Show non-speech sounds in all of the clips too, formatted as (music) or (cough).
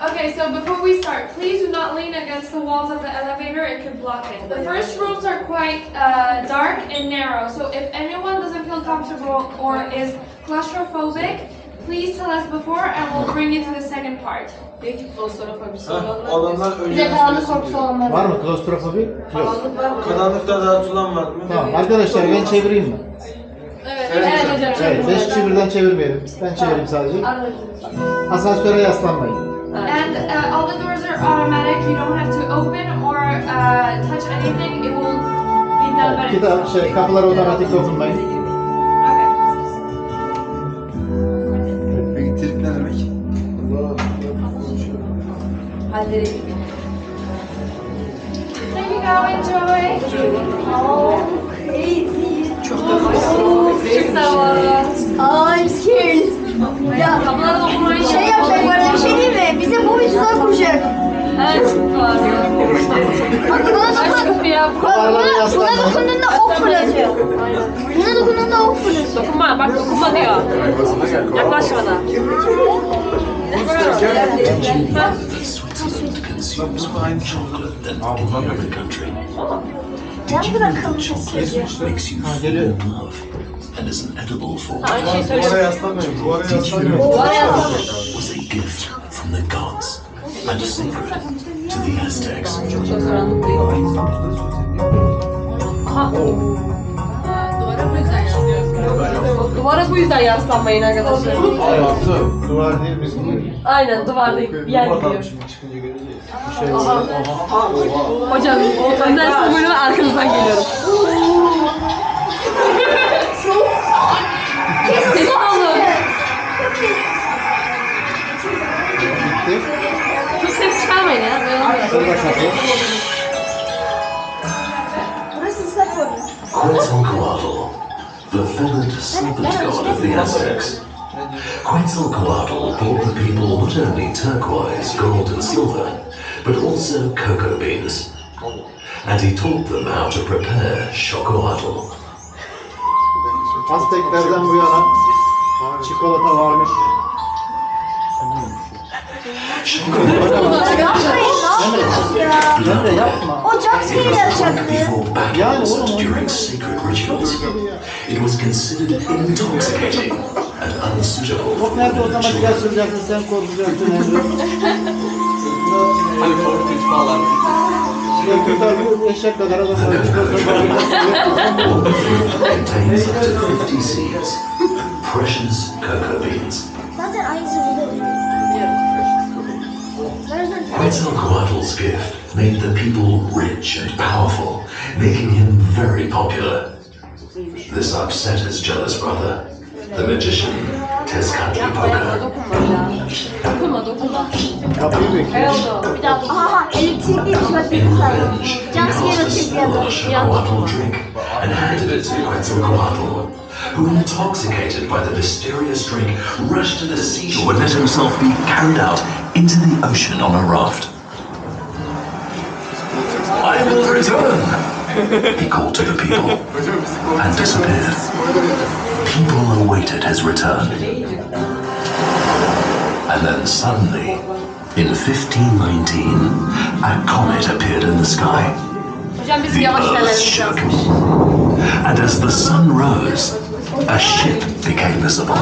Okay, so before we start, please do not lean against the walls of the elevator, it could block it. The first rooms are quite uh, dark and narrow, so if anyone doesn't feel comfortable or is claustrophobic, please tell us before and we'll bring you to the second part. Diyor ki klostrofobisi Ha, olanlar. olanlar Bir önce de karanlık korkusu olanlar Var mı klostrofobi? Yok. Karanlık var mı? Karanlıkta rahatsızlan var mı? Tamam arkadaşlar ben çevireyim mi? Evet, Evet, evet hocam. Evet, beş kişi birden çevirmeyelim. Ben çevireyim sadece. Asansöre yaslanmayın. And uh, all the doors are automatic, you don't have to open or uh, touch anything, it will be done by Kitap, şey, kapılara otomatik dokunmayın. Gibi. There you go, enjoy. Çok da Çok da var. I'm scared. Ya şey yapacak arada bir şey değil mi? Bize bu bir tuzak kuracak. Evet, var. Bak buna dokun. ya. Kapılara Buna, buna dokunduğunda ok fırlatıyor. Buna dokunduğunda ok fırlatıyor. Dokunma, bak dokunma diyor. Yaklaş bana. Switzerland consumes more chocolate than any other country. Ben Did you know bırakalım that chocolate makes you Ha, feel geliyor. love and is an edible form Ha, Aynı şeyi Duvara söylüyorum. yaslanmayın. Duvara Did you yaslanmayın. know Duvara that yaslanmayın. chocolate was a gift from the gods and sacred to the Aztecs? Çok da karanlık değil. Aha. Duvara bu yüzden yaslıyoruz. Duvara bu yüzden yaslanmayın arkadaşlar. Evet, duvar değil biz gidiyoruz. Aynen duvarda yer kırıyor. Şimdi çıkınca göreceğiz. Bir şey var. Aha. Aha. Oha. Hocam önden sonra böyle ben arkanızdan geliyorum. Kesin alın. Bitti. Çok ses çıkarmayın ya. Böyle olmuyor. Burada şapı. Burası ıslak olur. Quetzalcoatl, the feathered serpent god of the Aztecs. Quetzalcoatl brought the people not only turquoise, gold, and silver, but also cocoa beans. And he taught them how to prepare chocoatl. Azteklerden bu yana çikolata varmış. Emre yapma. O jump It scare was yapacaktı. drunk before battles Yani oğlum, during sacred rituals. It was considered intoxicating and unsuitable Bak for nerede women and otomatik children. açılacaksın sen korkacaksın Emre. Hani korkunç falan. Ya eşek kadar adam var. Çikolata var. One fruit contains up to 50 seeds, precious cocoa beans. Zaten aynısı burada. Nereden? Quetzalcoatl's gift made the people rich and powerful, making him very popular. This upset his jealous brother, the magician Tezcatlipoca. Dokunma. Dokunma. Kapıyı bekliyor. Chocoatl drink and handed it to Quetzalcoatl, who, intoxicated by the mysterious drink, rushed to the seashore and let himself be carried out into the ocean on a raft. I will return, he called to the people and disappeared. People awaited his return. And then suddenly, in 1519, a comet appeared in the sky. The earth shook. And as the sun rose, a ship became visible.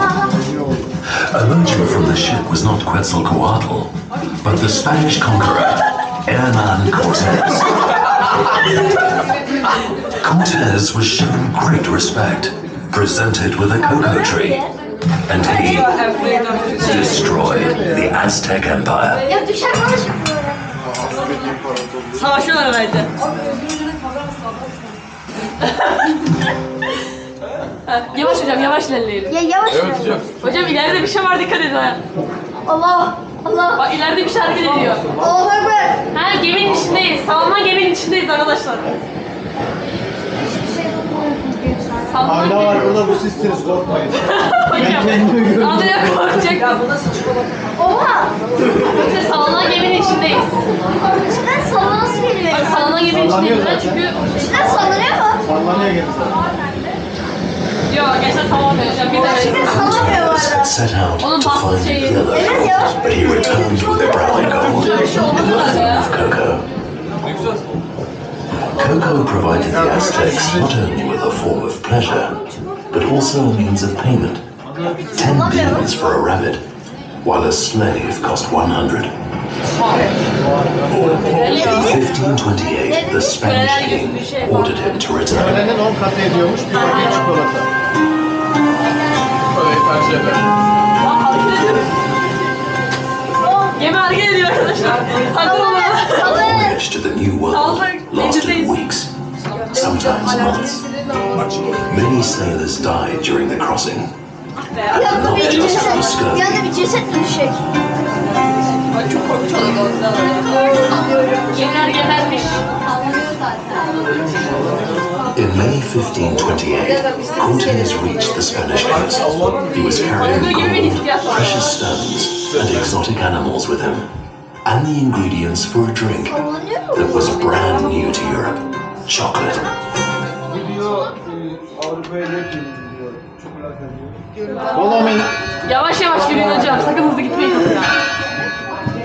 Emerging from the ship was not Quetzalcoatl, but the Spanish conqueror, Hernan Cortes. Cortes was shown great respect, presented with a cocoa tree, and he destroyed the Aztec Empire. Savaşıyorlar bence. (laughs) Yavaş hocam yavaş ilerleyelim. Ya yavaş Evet hocam. Hocam ileride bir şey var dikkat edin ha. Allah. Allah. Bak ileride bir şey hareket ediyor. Allahu Ekber. Ha geminin içindeyiz. Savunma geminin içindeyiz arkadaşlar. Ayna var burada bu sizsiniz korkmayın. (laughs) Ben Hocam. Adaya koyacak. Ya bu nasıl Oha! İşte sallanan geminin içindeyiz. İçinden salona nasıl geliyor? Bak sallanan geminin Sallanıyor içindeyiz. zaten. Çünkü İçinden sallanıyor mu? Sallanıyor gemi Yok gerçekten sallamıyor hocam. Bir de İçinden bu arada. set out to find şeyi. yellow, Evet ya. but he returned with a brown Cocoa provided the Aztecs not only with a form of pleasure, but also a means of payment. Ten beans for a rabbit, while a slave cost 100. In 1528, the Spanish king ordered him to return. Öğlenin 10 katı ediyormuş bir paket çikolata. Lan hareket Gemi hareket ediyor arkadaşlar. Voyage to the New World. Lasted weeks, sometimes months. Many sailors died during the crossing, Yanında bir ceset, yanında bir ceset düşecek. Çok korkunç. Gemiler gebermiş. In May 1528, Cortes reached the Spanish coast. He was carrying gold, precious stones, and exotic animals with him, and the ingredients for a drink oh, that was brand new to Europe chocolate. Gidiyor Avrupa'ya yakın gidiyor. Çikolata diyor. Follow me. Yavaş yavaş yürüyün hocam. Sakın hızlı gitmeyin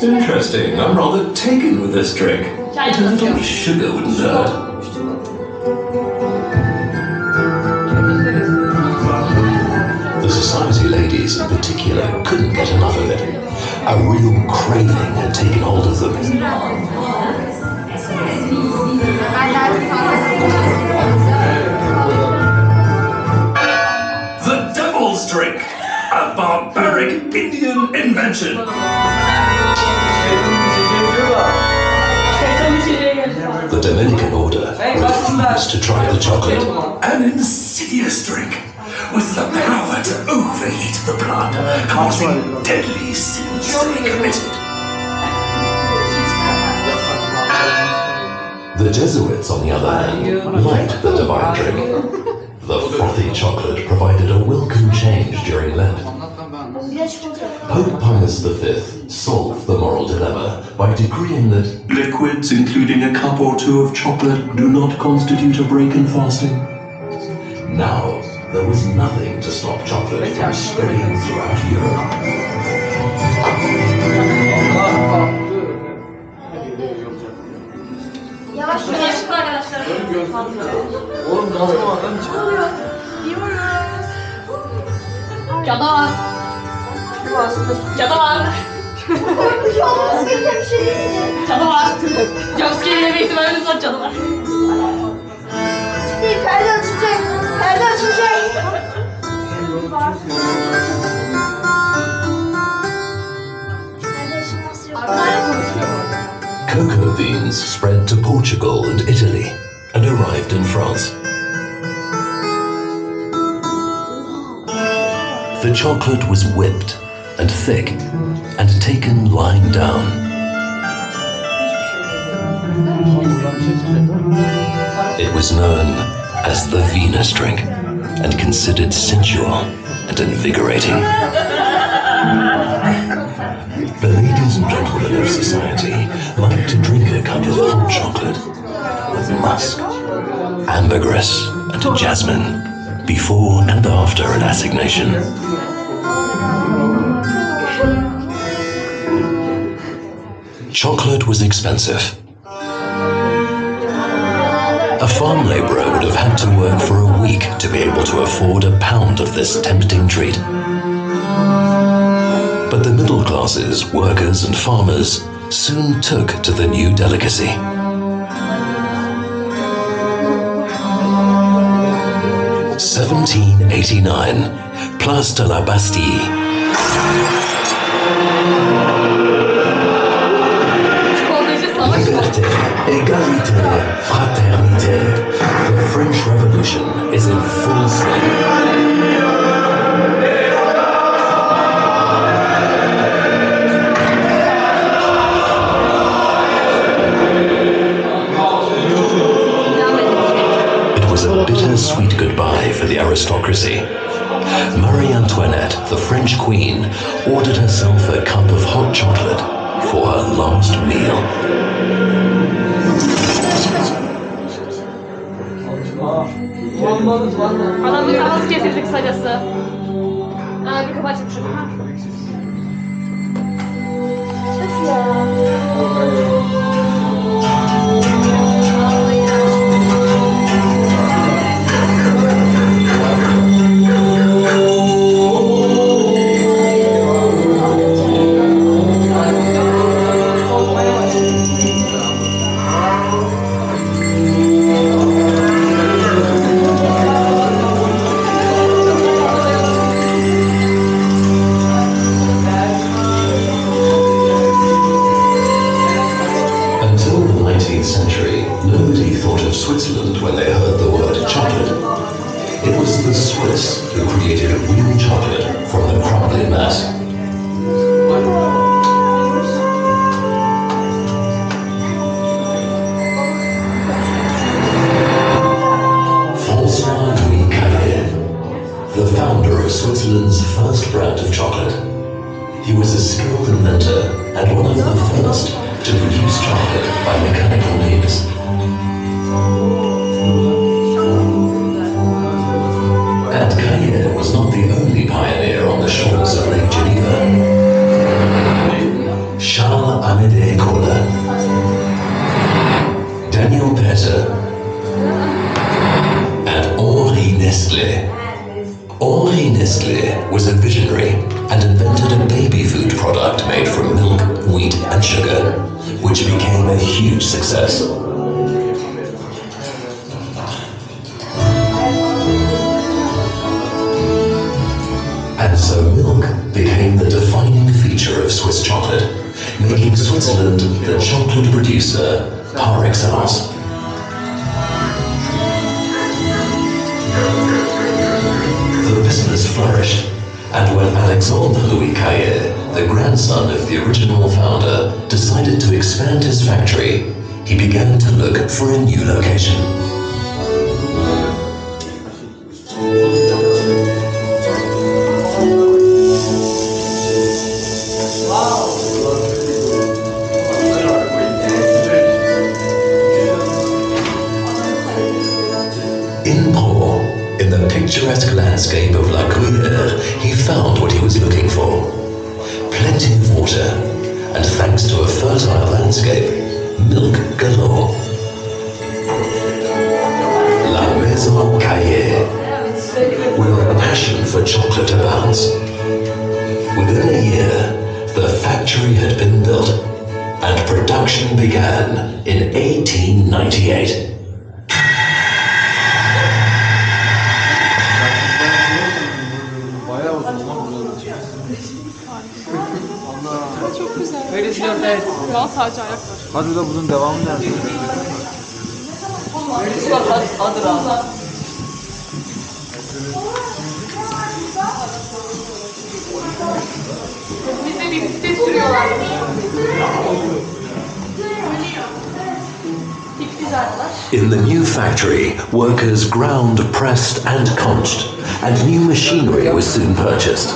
Interesting. I'm rather taken with this drink. Çay a little sugar wouldn't hurt. The society ladies in particular couldn't get enough of it. A real craving had taken hold of them. The Devil's Drink, a barbaric Indian invention. The Dominican order refused to try the chocolate. An insidious drink with the power to overheat the blood, causing deadly sins to be committed. The Jesuits, on the other hand, liked the divine drink. The frothy chocolate provided a welcome change during Lent. Pope Pius V solved the moral dilemma by decreeing that liquids, including a cup or two of chocolate, do not constitute a break in fasting. Now, there was nothing to stop chocolate from spreading throughout Europe. Oğlum gazlamadan çık. Canavar. Canavar. Canavar. Jumpscare yeme ihtimaliniz var canavar. Değil, perde açılacak. Perde açılacak. Cocoa beans spread to Portugal and Italy. Arrived in France. The chocolate was whipped and thick and taken lying down. It was known as the Venus drink and considered sensual and invigorating. The ladies and gentlemen of society liked to drink a cup of hot chocolate musk, ambergris, and jasmine before and after an assignation. Chocolate was expensive. A farm laborer would have had to work for a week to be able to afford a pound of this tempting treat. But the middle classes, workers, and farmers soon took to the new delicacy. 1789, Place de la Bastille. Liberté, égalité, fraternité. The French Revolution is in full swing. Bittersweet goodbye for the aristocracy. Marie Antoinette, the French queen, ordered herself a cup of hot chocolate for her last meal. Founder of Switzerland's first brand of chocolate. He was a skilled inventor and one of the first to produce chocolate by mechanical means. And Carrier was not the only pioneer on the shores of Lake Geneva. Charles Amédée Kohler, Daniel Petter, and Henri Nestlé. Nestlé was a visionary and invented a baby food product made from milk, wheat, and sugar, which became a huge success. And so milk became the defining feature of Swiss chocolate, making Switzerland the chocolate producer par excellence. Business flourished, and when Alexandre Louis Caillet, the grandson of the original founder, decided to expand his factory, he began to look for a new location. began in 1898. Böyle bir evet. Daha sadece ayak var. Hadi da bunun devamı ne? Böyle bir hadi rahat. Bizle birlikte sürüyorlar. In the new factory, workers ground, pressed, and conched, and new machinery was soon purchased.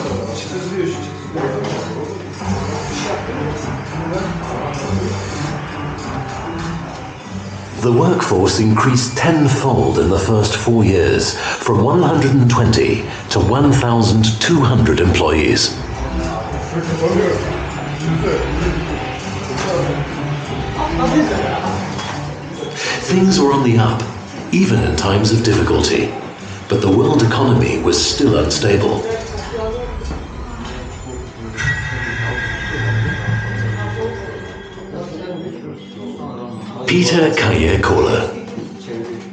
The workforce increased tenfold in the first four years, from 120 to 1,200 employees. Things were on the up, even in times of difficulty, but the world economy was still unstable. Peter Kaye Kohler.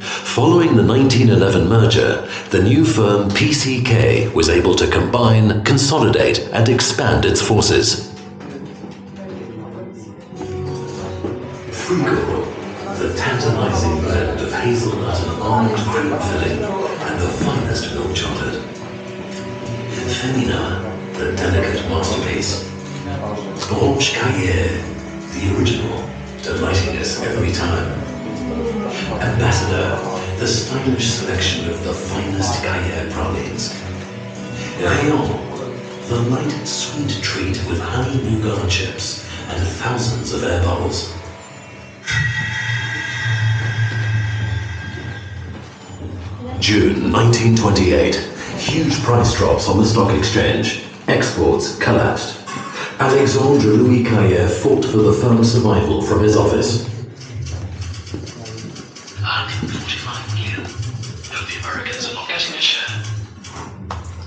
Following the 1911 merger, the new firm PCK was able to combine, consolidate, and expand its forces. Hazelnut and almond cream filling, and the finest milk chocolate. Femina, the delicate masterpiece. Blanche Caillere, the original, delighting us every time. Ambassador, the stylish selection of the finest Caillere pralines. Rayon, the light sweet treat with honey nougat chips and thousands of air bubbles. June 1928. Huge price drops on the stock exchange. Exports collapsed. Alexandre Louis Caillere fought for the firm's survival from his office. 145 million. No, the Americans are not getting a share.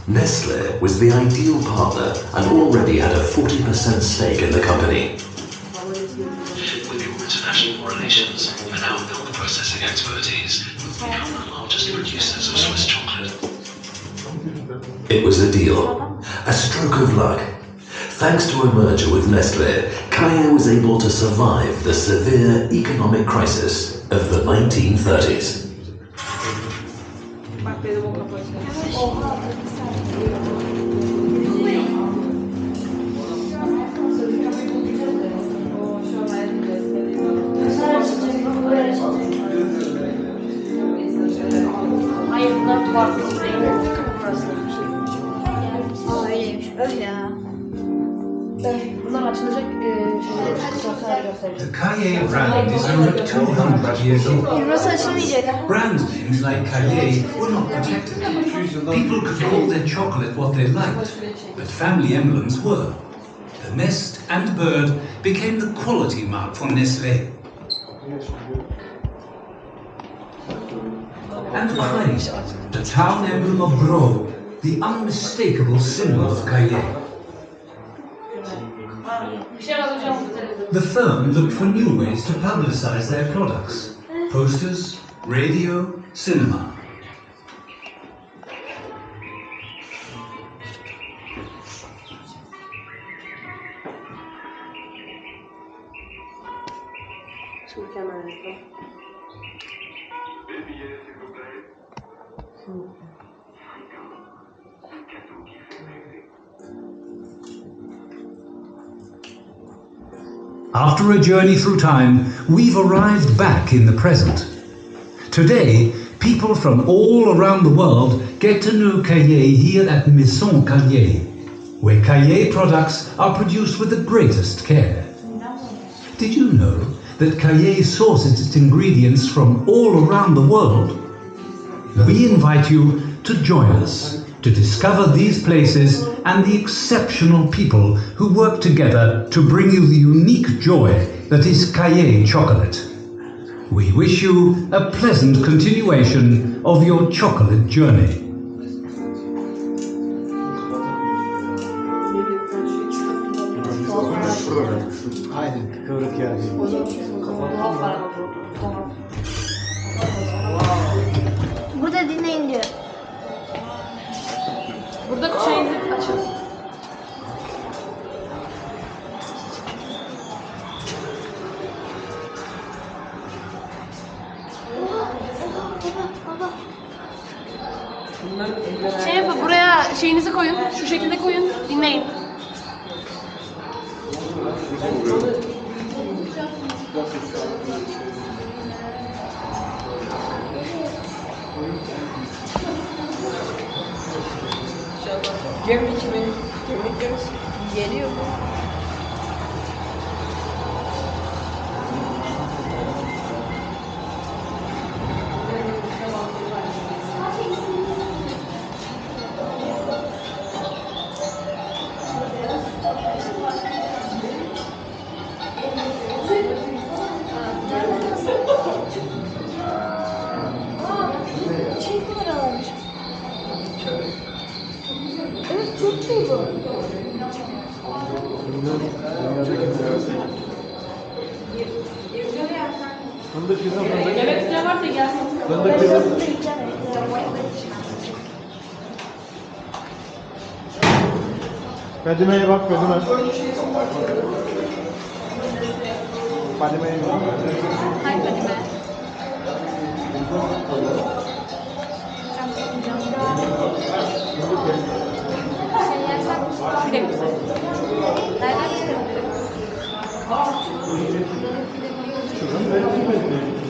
Nestle was the ideal partner and already had a 40% stake in the company. With your international relations and our milk processing expertise, we've become producers of Swiss chocolate. It was a deal, a stroke of luck. Thanks to a merger with Nestle, Caillere was able to survive the severe economic crisis of the 1930s. The Cahiers brand is over 200 years old. Brand names like Cahiers were not protected. People could call their chocolate what they liked, but family emblems were. The nest and bird became the quality mark for Nestlé. And behind, the town emblem of Gros, the unmistakable symbol of Cahiers. The firm looked for new ways to publicize their products posters, radio, cinema. Mükemmel reklam. After a journey through time, we've arrived back in the present. Today, people from all around the world get to know Cahiers here at Maison Cahiers, where Cahiers products are produced with the greatest care. Did you know that Cahiers sources its ingredients from all around the world? We invite you to join us to discover these places and the exceptional people who work together to bring you the unique joy that is Cahiers chocolate. We wish you a pleasant continuation of your chocolate journey. Şey yapın buraya şeyinizi koyun. Şu şekilde koyun. Dinleyin. Gemlik mi? Gemlik. Geliyor mu? Fadime'ye bak Fadime. Fadime'ye bak. Hay Fadime. Şey yersen pide güzel. Nereden çıkardın? Şuradan